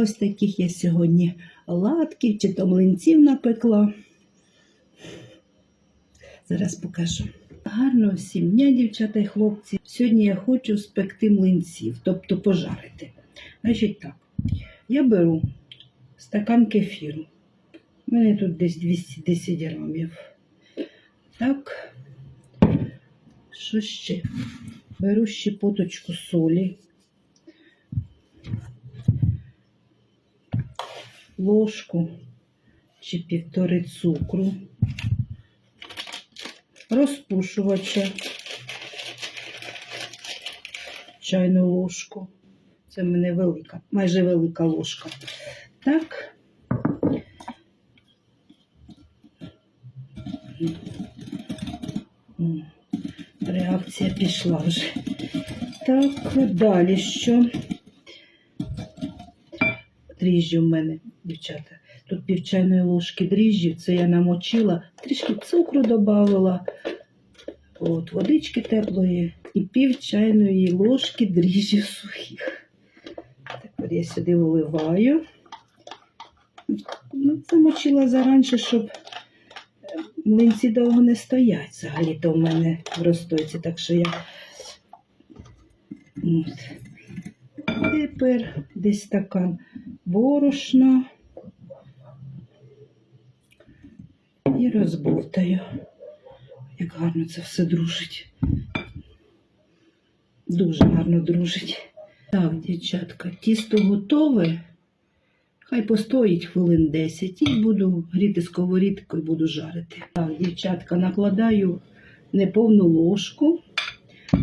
Ось таких я сьогодні оладків чи то млинців напекла. Зараз покажу. Гарно всім дня, дівчата і хлопці. Сьогодні я хочу спекти млинців, тобто пожарити. Значить так, я беру стакан кефіру. У мене тут десь 210 грамів. Так, що ще? Беру щепоточку солі. Ложку чи півтори цукру, розпушувача, чайну ложку. Це в мене велика, майже велика ложка. Так. Реакція пішла вже. Так, далі що? Дріжджі в мене, дівчата. Тут пів чайної ложки дріжджів, це я намочила, трішки цукру додавала, от, водички теплої і пів чайної ложки дріжджів сухих. Тепер я сюди виливаю. Ну, замочила заранше, щоб е, млинці довго не стоять. Взагалі-то в мене в розстойці, так що я. От. Тепер десь стакан борошна і розбовтаю. Як гарно це все дружить. Дуже гарно дружить. Так, дівчатка, тісто готове. Хай постоїть хвилин 10 і буду гріти сковорідкою, буду жарити. Так, дівчатка, накладаю неповну ложку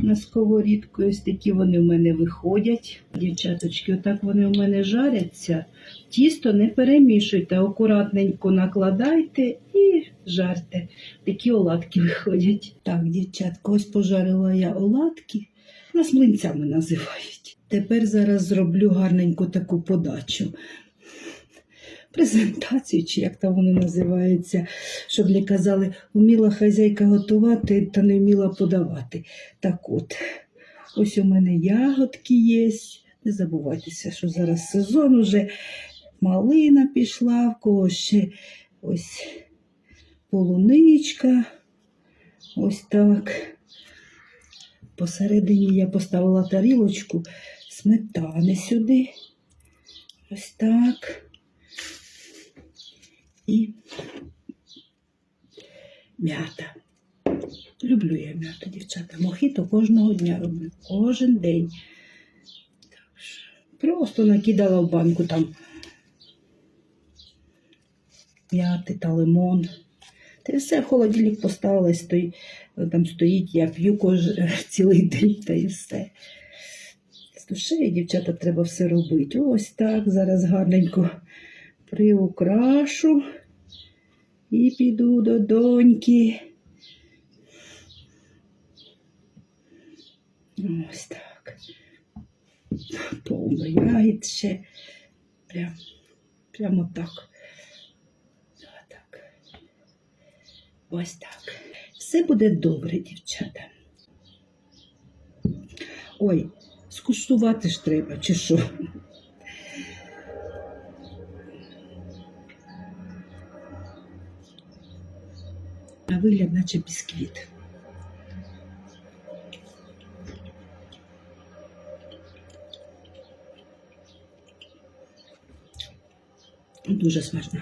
на сковорідку. Ось такі вони в мене виходять. Дівчаточки, отак вони у мене жаряться. Тісто не перемішуйте, акуратненько накладайте і жарте. Такі оладки виходять. Так, дівчатка, ось пожарила я оладки. Нас млинцями називають. Тепер зараз зроблю гарненьку таку подачу. Презентацію, чи як там воно називається, щоб не казали, вміла хазяйка готувати та не вміла подавати. Так от, ось у мене ягодки є. Не забувайтеся, що зараз сезон уже малина пішла, в кого ще ось полуничка. Ось так. Посередині я поставила тарілочку сметани сюди. Ось так. І м'ята. Люблю я м'яту, дівчата. Мохіто кожного дня роблю. Кожен день. Так що Просто накидала в банку там м'яти та лимон. Та й все холодильник поставила, стої, там стоїть, я п'ю кожен цілий день та і все. З душею, дівчата, треба все робити. Ось так. Зараз гарненько приукрашу і піду до доньки. Ось так. Повно ягід ще. Прям, прямо так. Отак. Ось так. Все буде добре, дівчата. Ой, скуштувати ж треба, чи що? На вигляд, наче бісквіт. Дуже смачна.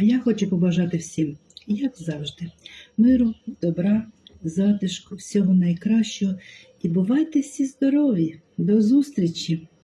Я хочу побажати всім, як завжди, миру, добра, затишку, всього найкращого. І бувайте всі здорові. До зустрічі!